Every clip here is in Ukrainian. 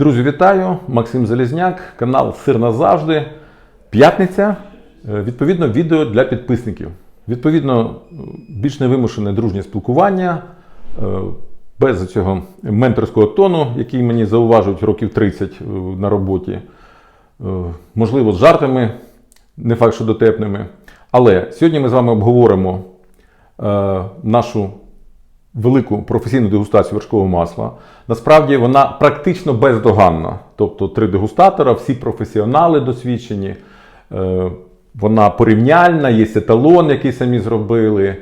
Друзі, вітаю! Максим Залізняк, канал Сир назавжди. П'ятниця. Е, Відповідно, відео для підписників. Відповідно, е, більш невимушене дружнє спілкування, е, без цього менторського тону, який мені зауважують років 30 е, на роботі. Можливо, з жартами, не факт, що дотепними. Але сьогодні ми з вами обговоримо нашу велику професійну дегустацію вершкового масла. Насправді вона практично бездоганна. Тобто три дегустатора, всі професіонали досвідчені. Е, Вона порівняльна, є еталон, який самі зробили. Е,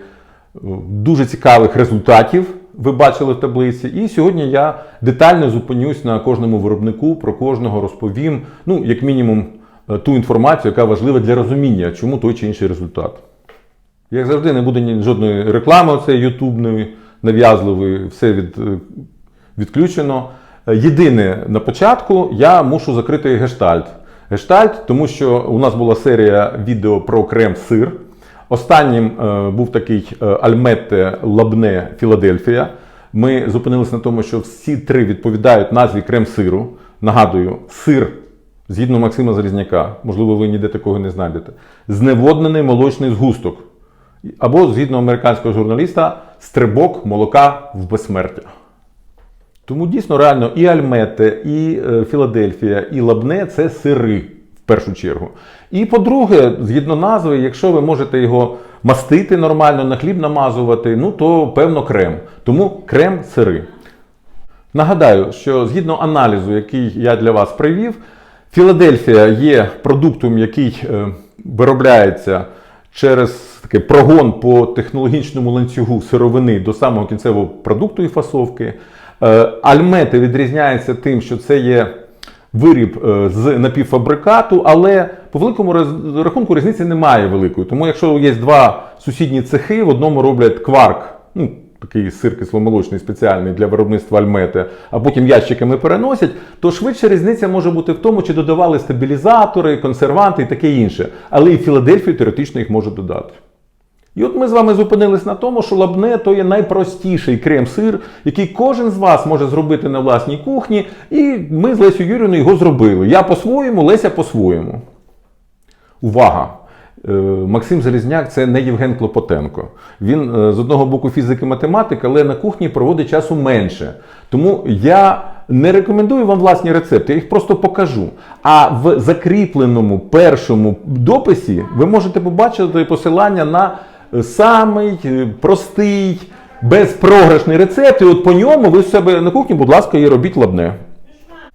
Дуже цікавих результатів ви бачили в таблиці. І сьогодні я детально зупинюсь на кожному виробнику, про кожного розповім, ну, як мінімум, е, ту інформацію, яка важлива для розуміння, чому той чи інший результат. Як завжди, не буде жодної реклами оцеї ютубної, нав'язливої, все від, е, відключено. Е, Єдине на початку я мушу закрити гештальт. Гештальт, тому що у нас була серія відео про крем-сир. Останнім е, був такий Альметте Лабне Філадельфія. Ми зупинилися на тому, що всі три відповідають назві крем-сиру. Нагадую, сир, згідно Максима Залізняка, можливо, ви ніде такого не знайдете. Зневоднений молочний згусток. Або, згідно американського журналіста, стрибок молока в безсмертя. Тому дійсно реально і Альмете, і е, Філадельфія, і Лабне це сири в першу чергу. І по-друге, згідно назви, якщо ви можете його мастити нормально, на хліб намазувати, ну то певно крем. Тому крем-сири. Нагадаю, що згідно аналізу, який я для вас привів, Філадельфія є продуктом, який е, виробляється через такий прогон по технологічному ланцюгу сировини до самого кінцевого продукту і фасовки. Е, Альмети відрізняється тим, що це є виріб е, з напівфабрикату, але по великому рахунку різниці немає великої. Тому якщо є два сусідні цехи, в одному роблять кварк, ну, такий сир кисломолочний спеціальний для виробництва альмети, а потім ящиками переносять, то швидше різниця може бути в тому, чи додавали стабілізатори, консерванти і таке інше. Але і Філадельфію теоретично їх можуть додати. І от ми з вами зупинились на тому, що лабне то є найпростіший крем-сир, який кожен з вас може зробити на власній кухні, і ми з Лесю Юрівною його зробили. Я по-своєму, Леся по-своєму. Увага! Е, Максим Залізняк це не Євген Клопотенко. Він е, з одного боку фізик і математик, але на кухні проводить часу менше. Тому я не рекомендую вам власні рецепти, я їх просто покажу. А в закріпленому першому дописі ви можете побачити посилання на самий е, простий, безпрограшний рецепт. І от по ньому ви в себе на кухні, будь ласка, і робіть лабне.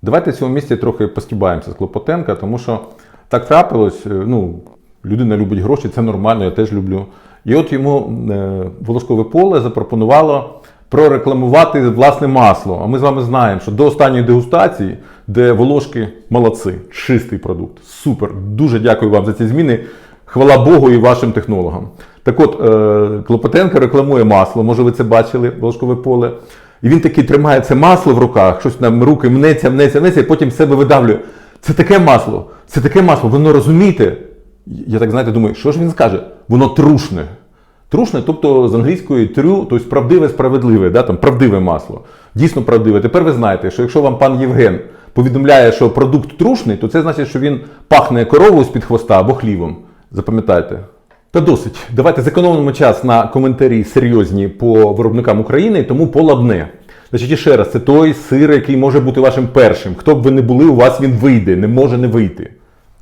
Давайте в цьому місці трохи постібаємося з Клопотенка, тому що так трапилось. Ну, людина любить гроші, це нормально, я теж люблю. І от йому е, волошкове поле запропонувало прорекламувати власне масло. А ми з вами знаємо, що до останньої дегустації, де волошки молодці, чистий продукт. Супер. Дуже дякую вам за ці зміни. Хвала Богу і вашим технологам. Так от, е, Клопотенко рекламує масло, може ви це бачили, волошкове поле. І він такий тримає це масло в руках, щось там руки мнеться, мнеться, мнеться, і потім себе видавлює. Це таке масло, це таке масло, воно розумієте? Я так знаєте, думаю, що ж він скаже? Воно трушне. Трушне, тобто з англійської трю, тобто правдиве, справедливе, да, там, правдиве масло. Дійсно правдиве. Тепер ви знаєте, що якщо вам пан Євген повідомляє, що продукт трушний, то це значить, що він пахне коровою з-під хвоста або хлівом. Запам'ятайте. Та досить. Давайте зекономимо час на коментарі серйозні по виробникам України, тому по лабне. Значить, і ще раз, це той сир, який може бути вашим першим. Хто б ви не були, у вас він вийде, не може не вийти.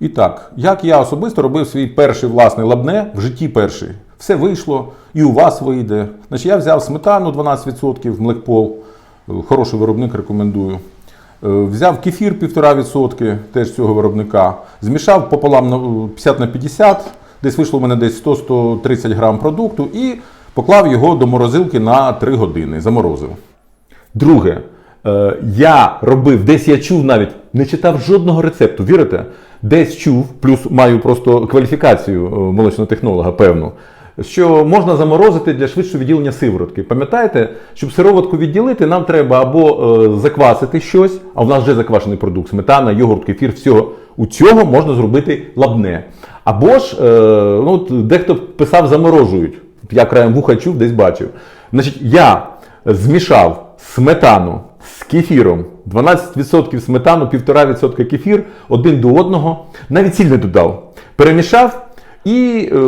І так, як я особисто робив свій перший власний лабне в житті перший. Все вийшло, і у вас вийде. Значить, я взяв сметану 12%, Млекпол, е, хороший виробник, рекомендую. Е, Взяв кефір 1,5% теж цього виробника. Змішав пополам е, 50 на 50, десь вийшло у мене десь 100-130 грам продукту і поклав його до морозилки на 3 години. Заморозив. Друге, е, я робив, десь я чув навіть, не читав жодного рецепту, вірите? Десь чув, плюс маю просто кваліфікацію е, молочного технолога, певну, що можна заморозити для швидшого відділення сиворотки. Пам'ятаєте, щоб сироватку відділити, нам треба або е, заквасити щось, а в нас вже заквашений продукт, сметана, йогурт, кефір, всього. У цього можна зробити лабне. Або ж, е, ну, дехто писав, заморожують. Я краєм вуха чув, десь бачив. Значить, я змішав сметану з кефіром 12% сметану, 1,5% кефір один до одного, навіть сіль не додав. Перемішав і е,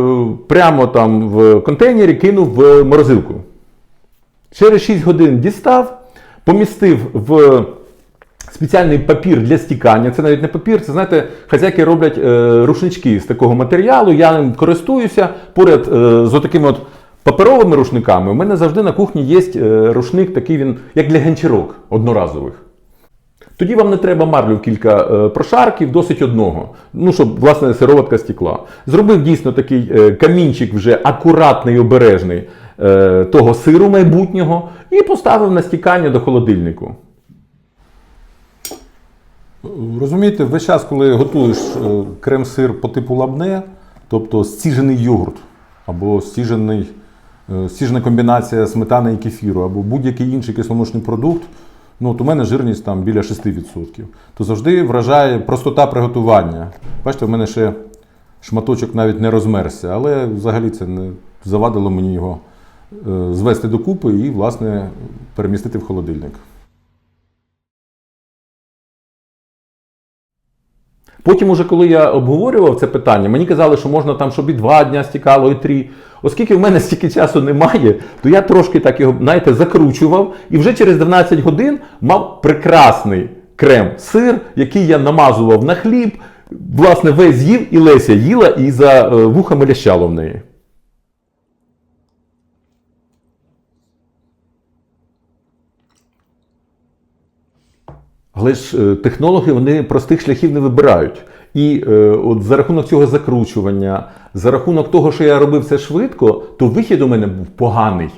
прямо там в контейнері кинув в морозилку. Через 6 годин дістав, помістив в спеціальний папір для стікання. Це навіть не папір, це знаєте, хазяйки роблять е, рушнички з такого матеріалу. Я ним користуюся поряд е, з отакими от паперовими рушниками. У мене завжди на кухні є е, рушник, такий він, як для гончарок одноразових. Тоді вам не треба марлю кілька е, прошарків, досить одного. Ну, щоб власне сироватка стекла. Зробив дійсно такий е, камінчик вже акуратний, обережний того сиру майбутнього і поставив на стікання до холодильнику. Розумієте, весь час, коли готуєш крем-сир по типу лабне, тобто стіжений йогурт або стіжений, е, стіжена комбінація сметани і кефіру, або будь-який інший кисломолочний продукт, ну, от у мене жирність там біля 6%, то завжди вражає простота приготування. Бачите, в мене ще шматочок навіть не розмерся, але взагалі це не завадило мені його е, звести докупи і, власне, перемістити в холодильник. Потім, уже коли я обговорював це питання, мені казали, що можна там, щоб і два дня стікало, і три. Оскільки в мене стільки часу немає, то я трошки так його, знаєте, закручував і вже через 12 годин мав прекрасний крем-сир, який я намазував на хліб. Власне, весь з'їв і Леся їла і за е, вухами лящало в неї. Але ж е, технологи вони простих шляхів не вибирають. І е, от за рахунок цього закручування, за рахунок того, що я робив це швидко, то вихід у мене був поганий.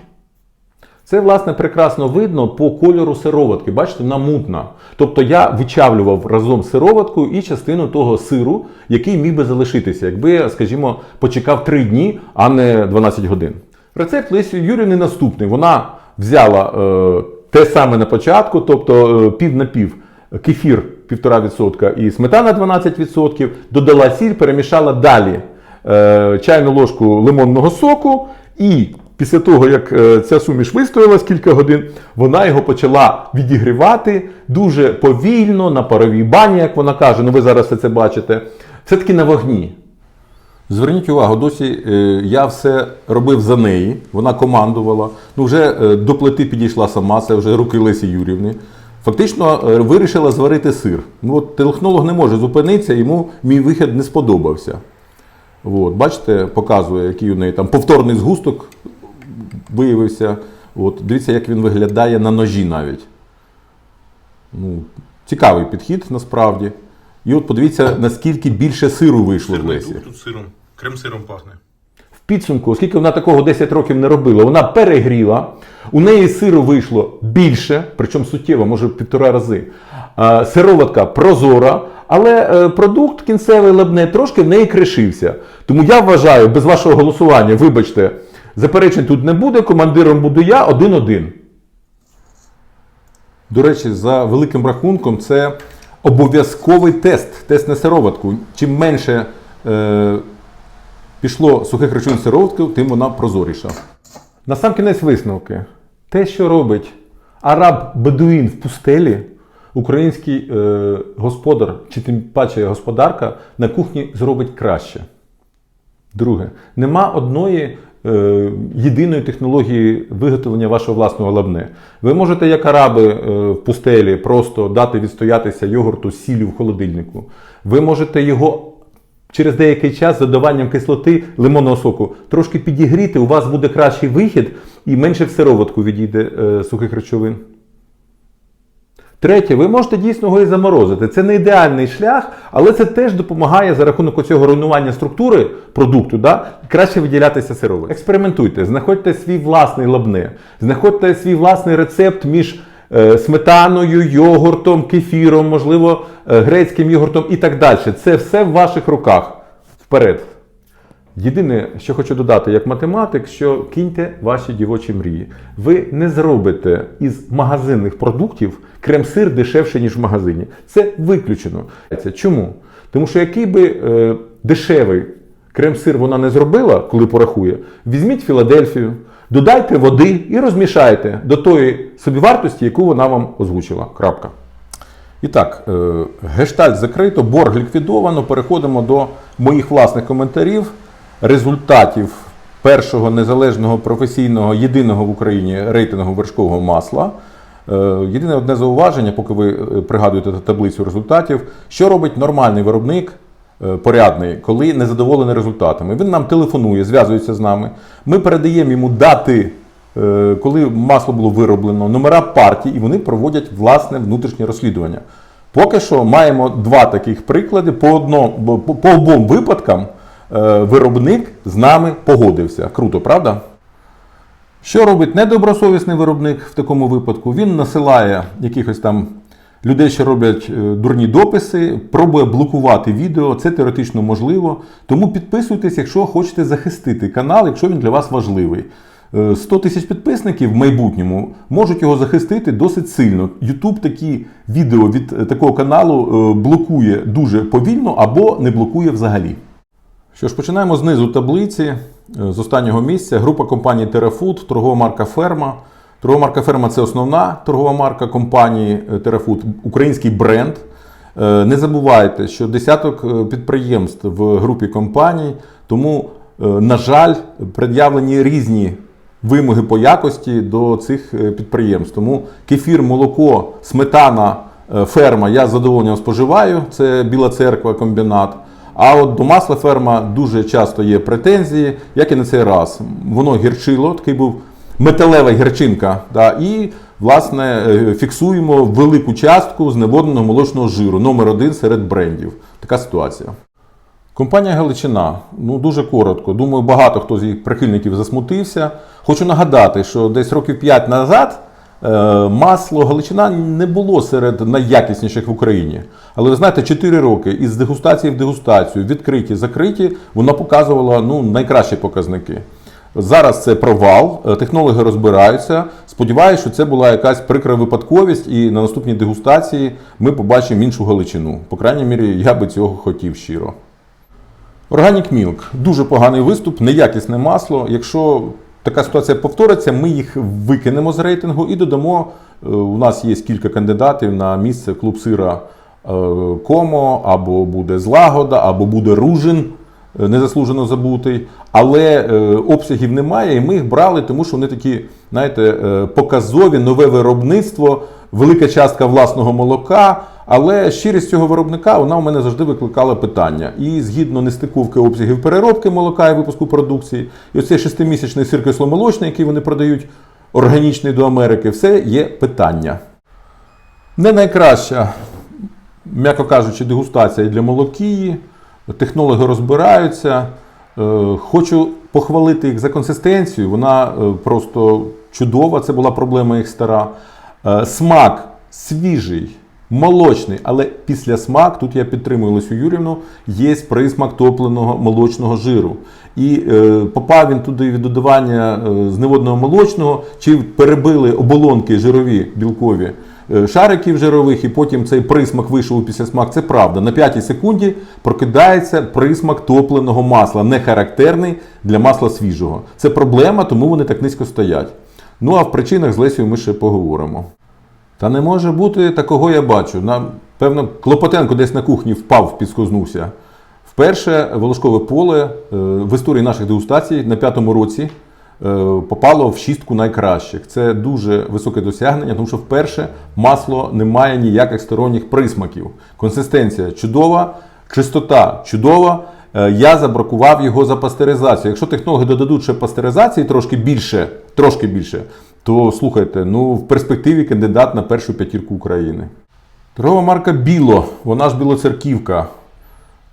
Це, власне, прекрасно видно по кольору сироватки. Бачите, вона мутна. Тобто я вичавлював разом з сироваткою і частину того сиру, який міг би залишитися, якби скажімо, почекав 3 дні, а не 12 годин. Рецепт Лесі Юрівни наступний. Вона взяла е, те саме на початку, тобто е, пів на пів кефір 1,5% і сметана 12%, додала сіль, перемішала далі е, чайну ложку лимонного соку і після того, як е, ця суміш вистоялась кілька годин, вона його почала відігрівати дуже повільно, на паровій бані, як вона каже, ну ви зараз все це бачите, все-таки на вогні. Зверніть увагу, досі е, я все робив за неї, вона командувала. Ну, вже до плити підійшла сама, це вже руки Лесі Юрівни. Фактично е, вирішила зварити сир. Ну, от, технолог не може зупинитися, йому мій вихід не сподобався. От, бачите, показує, який у неї там повторний згусток виявився. От, дивіться, як він виглядає на ножі навіть. Ну, цікавий підхід насправді. І от подивіться, наскільки більше сиру вийшло в Лесі. тут сиром. Крем-сиром пахне. Підсумку, оскільки вона такого 10 років не робила, вона перегріла, у неї сиру вийшло більше, причому суттєво, може півтора рази. Сироватка прозора, але е, продукт кінцевий лебне трошки в неї кришився. Тому я вважаю, без вашого голосування, вибачте, заперечень тут не буде, командиром буду я один-один. До речі, за великим рахунком, це обов'язковий тест, тест на сироватку. Чим менше е, пішло сухих речовин в сироватку, тим вона прозоріша. На сам кінець висновки. Те, що робить араб бедуїн в пустелі, український е, господар, чи тим паче господарка, на кухні зробить краще. Друге, нема одної е, єдиної технології виготовлення вашого власного лабне. Ви можете, як араби е, в пустелі, просто дати відстоятися йогурту сіллю в холодильнику. Ви можете його через деякий час з додаванням кислоти лимонного соку трошки підігріти, у вас буде кращий вихід і менше в сироватку відійде е, сухих речовин. Третє, ви можете дійсно його і заморозити. Це не ідеальний шлях, але це теж допомагає за рахунок цього руйнування структури продукту, да, краще виділятися сироватку. Експериментуйте, знаходьте свій власний лабне, знаходьте свій власний рецепт між сметаною, йогуртом, кефіром, можливо, е, грецьким йогуртом і так далі. Це все в ваших руках. Вперед! Єдине, що хочу додати як математик, що кіньте ваші дівочі мрії. Ви не зробите із магазинних продуктів крем-сир дешевше, ніж в магазині. Це виключено. Чому? Тому що який би е, дешевий крем-сир вона не зробила, коли порахує, візьміть Філадельфію, додайте води і розмішайте до тої собівартості, яку вона вам озвучила. Крапка. І так, е, гештальт закрито, борг ліквідовано. Переходимо до моїх власних коментарів, результатів першого незалежного професійного єдиного в Україні рейтингу вершкового масла. Е, Єдине одне зауваження, поки ви е, пригадуєте таблицю результатів, що робить нормальний виробник порядний, коли не задоволений результатами. Він нам телефонує, зв'язується з нами. Ми передаємо йому дати, е, коли масло було вироблено, номера партій, і вони проводять власне внутрішнє розслідування. Поки що маємо два таких приклади. По, одно, по, по обом випадкам е, виробник з нами погодився. Круто, правда? Що робить недобросовісний виробник в такому випадку? Він насилає якихось там людей, що роблять е, дурні дописи, пробує блокувати відео. Це теоретично можливо. Тому підписуйтесь, якщо хочете захистити канал, якщо він для вас важливий. Е, 100 тисяч підписників в майбутньому можуть його захистити досить сильно. YouTube такі відео від е, такого каналу е, блокує дуже повільно або не блокує взагалі. Що ж, починаємо знизу таблиці, е, з останнього місця. Група компаній TerraFood, торгова марка Ферма. Торгова марка Ферма це основна торгова марка компанії TerraFood, український бренд. Е, Не забувайте, що десяток е, підприємств в групі компаній, тому, е, на жаль, пред'явлені різні вимоги по якості до цих підприємств. Тому кефір, молоко, сметана, ферма я з задоволенням споживаю. Це Біла церква, комбінат. А от до масла ферма дуже часто є претензії, як і на цей раз. Воно гірчило, такий був металева гірчинка. Да, і, власне, е, фіксуємо велику частку зневодненого молочного жиру, номер один серед брендів. Така ситуація. Компанія Галичина, ну дуже коротко. Думаю, багато хто з їх прихильників засмутився. Хочу нагадати, що десь років 5 назад е, масло Галичина не було серед найякісніших в Україні. Але ви знаєте, 4 роки із дегустації в дегустацію, відкриті, закриті, вона показувала ну, найкращі показники. Зараз це провал, е, технологи розбираються. Сподіваюся, що це була якась прикра випадковість, і на наступній дегустації ми побачимо іншу Галичину. По крайній мірі, я би цього хотів щиро. Organic Milk. Дуже поганий виступ, неякісне масло. Якщо така ситуація повториться, ми їх викинемо з рейтингу і додамо. е, У нас є кілька кандидатів на місце клуб сира е, Комо, або буде Злагода, або буде Ружин, незаслужено забутий. Але е, обсягів немає, і ми їх брали, тому що вони такі, знаєте, е, показові, нове виробництво, велика частка власного молока. Але щирість цього виробника вона у мене завжди викликала питання. І згідно нестиковки обсягів переробки молока і випуску продукції, і оцей шестимісячний сир кисломолочний, який вони продають органічний до Америки, все є питання. Не найкраща, м'яко кажучи, дегустація для молокії. Технологи розбираються. Е, Хочу похвалити їх за консистенцію. Вона е, просто чудова. Це була проблема їх стара. Е, Смак свіжий, молочний, але після смак, тут я підтримую Лесю Юрівну, є присмак топленого молочного жиру. І попав він туди від додавання зневодного молочного, чи перебили оболонки жирові білкові шариків жирових, і потім цей присмак вийшов у післясмак. Це правда. На п'ятій секунді прокидається присмак топленого масла, не характерний для масла свіжого. Це проблема, тому вони так низько стоять. Ну а в причинах з Лесією ми ще поговоримо. Та не може бути такого я бачу. На, певно, Клопотенко десь на кухні впав, підскознувся. Вперше волошкове поле е, в історії наших дегустацій на п'ятому році е, попало в шістку найкращих. Це дуже високе досягнення, тому що вперше масло не має ніяких сторонніх присмаків. Консистенція чудова, чистота чудова. Е, Я забракував його за пастеризацію. Якщо технологи додадуть ще пастеризації трошки більше, трошки більше, то слухайте, ну в перспективі кандидат на першу п'ятірку України. Торгова марка Біло, вона ж білоцерківка.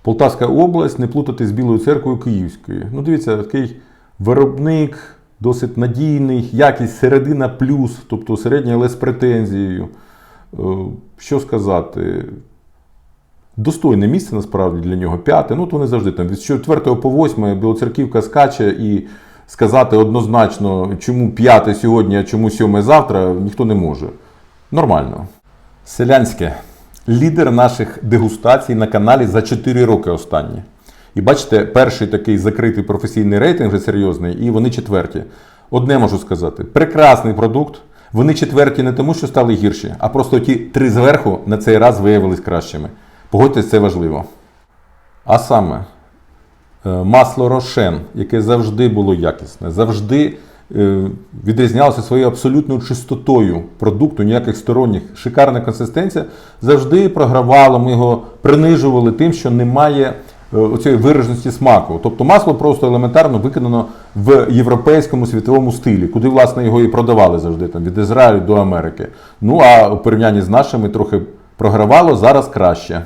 Полтавська область, не плутати з Білою церквою Київською. Ну, дивіться, такий виробник, досить надійний, якість середина плюс, тобто середня, але з претензією. Е, Що сказати? Достойне місце насправді для нього п'яте. Ну, от вони завжди там від 4 по 8 Білоцерківка скаче і сказати однозначно, чому п'яте сьогодні, а чому сьоме завтра, ніхто не може. Нормально. Селянське. Лідер наших дегустацій на каналі за 4 роки останні. І бачите, перший такий закритий професійний рейтинг вже серйозний, і вони четверті. Одне можу сказати: прекрасний продукт. Вони четверті не тому, що стали гірші, а просто ті три зверху на цей раз виявились кращими. Погодьтесь, це важливо. А саме, е, масло Рошен, яке завжди було якісне, завжди е, відрізнялося своєю абсолютною чистотою продукту, ніяких сторонніх, шикарна консистенція, завжди програвало, ми його принижували тим, що немає оцієї вираженості смаку. Тобто масло просто елементарно виконано в європейському світовому стилі, куди власне його і продавали завжди там від Ізраїлю до Америки. Ну а у порівнянні з нашими трохи програвало, зараз краще.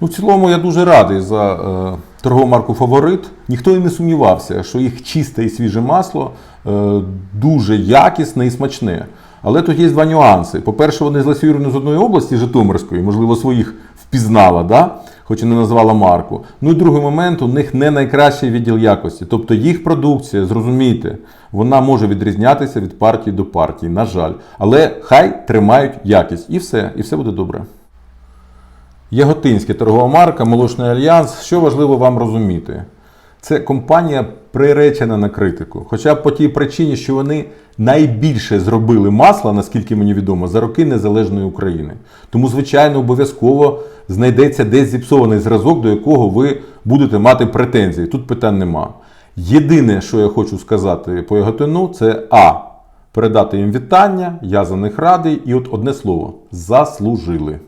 Ну, в цілому я дуже радий за е, торгову марку Фаворит. Ніхто і не сумнівався, що їх чисте і свіже масло е, дуже якісне і смачне. Але тут є два нюанси. По-перше, вони з Лесі з одної області Житомирської, можливо, своїх впізнала, да? хоч і не назвала марку. Ну і другий момент, у них не найкращий відділ якості. Тобто їх продукція, зрозумійте, вона може відрізнятися від партії до партії, на жаль. Але хай тримають якість. І все, і все буде добре. Яготинська торгова марка, Молочний Альянс. Що важливо вам розуміти? Це компанія приречена на критику. Хоча б по тій причині, що вони найбільше зробили масла, наскільки мені відомо, за роки незалежної України. Тому, звичайно, обов'язково знайдеться десь зіпсований зразок, до якого ви будете мати претензії. Тут питань нема. Єдине, що я хочу сказати по Яготину, це А. Передати їм вітання, я за них радий. І от одне слово заслужили.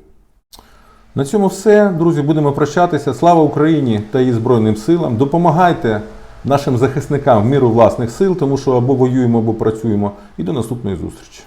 На цьому все, друзі. Будемо прощатися. Слава Україні та її Збройним силам. Допомагайте нашим захисникам в міру власних сил, тому що або воюємо, або працюємо. І до наступної зустрічі.